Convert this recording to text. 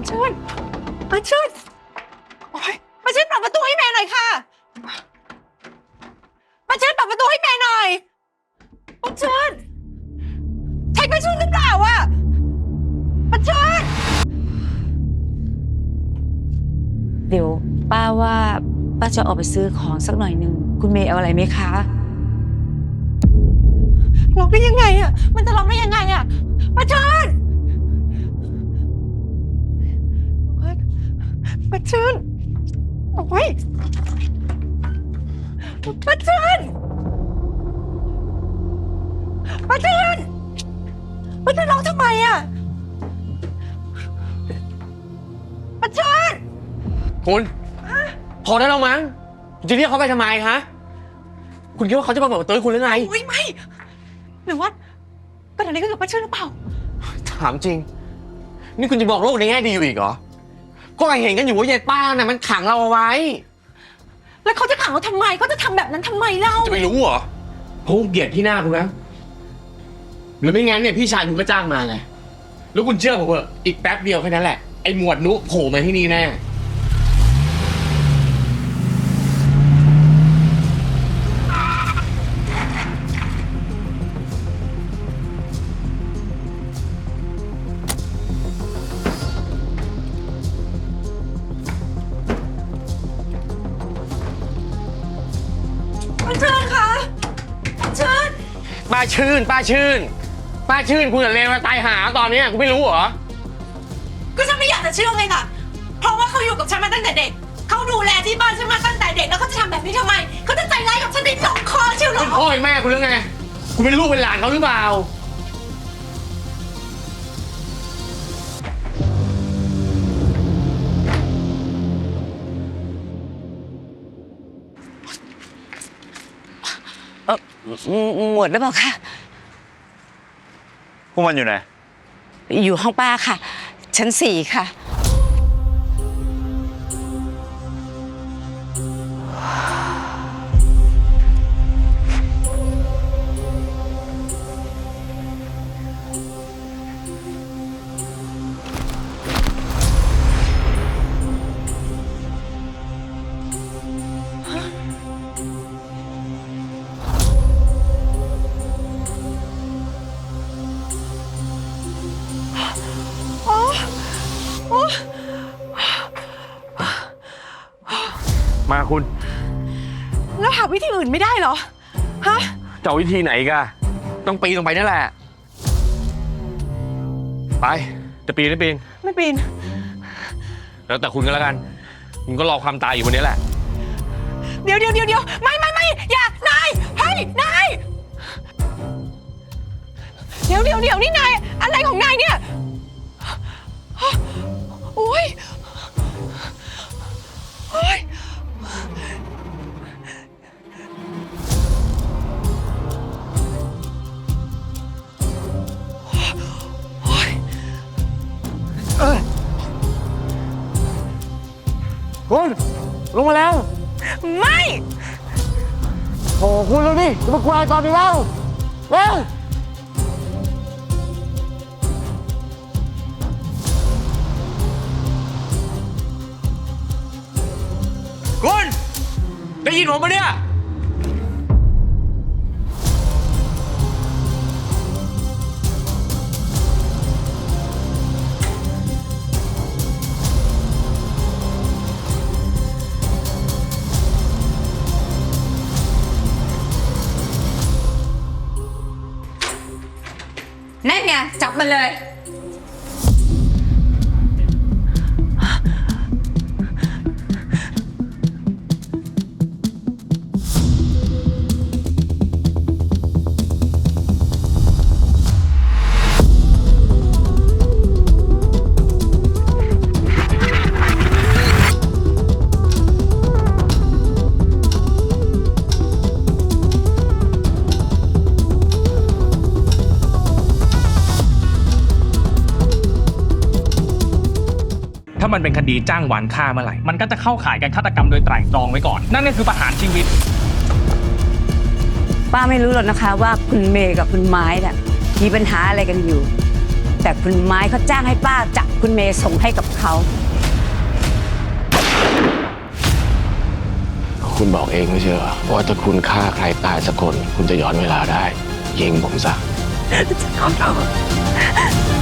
มาชื่นมาชื่นโอ๊ยมาชื่นเปิดประตูให้แม่หน่อยค่ะมาชื่นเปิดประตูให้แม่หน่อยมาชื่นใช่มาชื่นหรือเปล่าอะมาชื่นเดี๋ยวป้าว่าป้าจะออกไปซื้อของสักหน่อยหนึ่งคุณเมย์เอาอะไรไหมคะ ล็อกได้ยังไงอะมันจะล็อกได้ยังไงอะมาชื่ นมาชื่นโอ้ยมาชื่นมาชื่นมาชื่นร้องทำไมอะมาชื่นคุณพอได้แล้วมั้งจะเรียกเขาไปทำไมคะคุณคิดว่าเขาจะมาเปิดประตูให้คุณหรือไง อุ้ยไม่ หรือว่าเป็นอะไรขึ้นกับป้าชื่นหรือเปล่า ถามจริง นี่คุณจะบอกโลกในแง่ดีอยู่อีกเหรอ ก็เห็นกันอยู่ว่ายายป้าน่ะมันขังเราเอาไว้ แล้วเขาจะขังเราทำไมเขาจะทำแบบนั้นทำไมเล่า จะไม่รู้เหรอเขาเกลียดที่หน้าคุณนะหรือไม่งั้นเนี่ยพี่ชายคุณก็จ้างมาไงแล้วคุณเชื่อผมเถอะอีกแป๊บเดียวแค่นั้นแหละไอ้หมวดนุโผล่มาที่นี่แน่ ป้าชื่น ป้าชื่น ป้าชื่นคุณอะเลวมาตายหาตอนเนี้ยคุณไม่รู้เหรอ ก็ฉันไม่อยากจะเชื่อไงล่ะ เพราะว่าเขาอยู่กับฉันมาตั้งแต่เด็ก เขาดูแลที่บ้านฉันมาตั้งแต่เด็ก แล้วเขาจะทำแบบนี้ทำไม เขาจะใจร้ายกับฉันในสองคอเชียวเหรเป็นอพ่อเป็นแม่คุณหรือไง คุณเป็นลูกเป็นหลานเขาหรือเปล่า เออหมดแล้วเปล่าคะ พวกมันอยู่ไหน อยู่ห้องป้าค่ะ ชั้นสี่ค่ะ คุณ แล้วหาวิธีอื่นไม่ได้เหรอ ฮะจะเอาวิธีไหนกะต้องปีนลงไปนั่นแหละ ไป จะปีนไม่ปีน ไม่ปีน แล้วแต่คุณก็แล้วกัน คุณก็รอความตายอยู่บนนี้แหละ เดี๋ยวเดี๋ยวเดี๋ยวเดี๋ยวไม่ไม่ไม่อย่านายเฮ้ยนาย เดี๋ยวเดี๋ยวเดี๋ยวนี่นายอะไรของนายเนี่ย คุณลงมาแล้วไม่ โอ้คุณแล้วนี่จะมากวาดตอนนี้แล้วเร็วคุณ ได้ยินผมปะเนี่ย จับมันเลยามันเป็นคดีจ้างวานฆ่าเมื่อไหร่ มันก็จะเข้าข่ายการฆาตกรรมโดยไตร่ตรองไว้ก่อน นั่นก็คือประหารชีวิต ป้าไม่รู้หรอกนะคะว่าคุณเมย์กับคุณไม้เนี่ยมีปัญหาอะไรกันอยู่ แต่คุณไม้เขาจ้างให้ป้าจับคุณเมย์ส่งให้กับเขา คุณบอกเองไม่เช่เหอว่าถ้าคุณฆ่าใครตายสักคน คุณจะย้อนเวลาได้ ยิงผมซะ จะขอโทษ